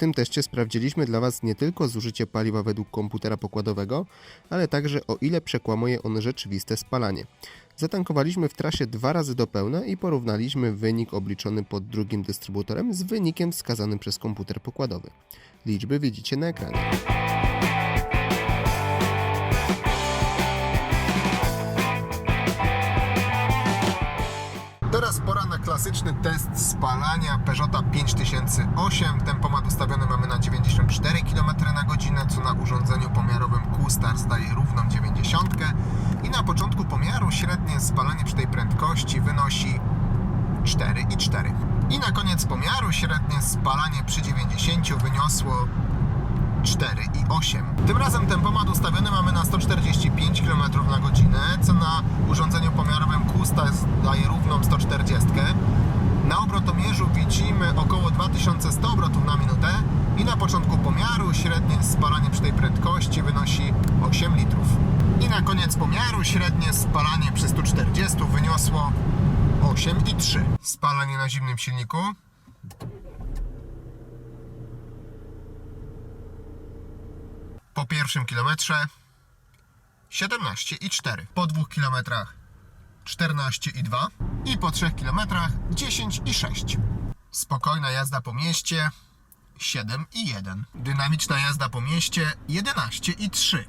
tym teście sprawdziliśmy dla Was nie tylko zużycie paliwa według komputera pokładowego, ale także o ile przekłamuje on rzeczywiste spalanie. Zatankowaliśmy w trasie dwa razy do pełna i porównaliśmy wynik obliczony pod drugim dystrybutorem z wynikiem wskazanym przez komputer pokładowy. Liczby widzicie na ekranie. Pora na klasyczny test spalania Peugeota 5008. Tempomat ustawiony mamy na 94 km na godzinę, co na urządzeniu pomiarowym Q-Stars daje równą 90. I na początku pomiaru średnie spalanie przy tej prędkości wynosi 4,4. I na koniec pomiaru średnie spalanie przy 90 wyniosło 4,8. Tym razem tempomat ustawiony mamy na 145 km na godzinę, co na daje równą 140. Na obrotomierzu widzimy około 2100 obrotów na minutę i na początku pomiaru średnie spalanie przy tej prędkości wynosi 8 litrów. I na koniec pomiaru średnie spalanie przy 140 wyniosło 8,3. Spalanie na zimnym silniku po pierwszym kilometrze 17,4. Po dwóch kilometrach 14,2 i po trzech kilometrach 10,6. Spokojna jazda po mieście 7,1. Dynamiczna jazda po mieście 11,3.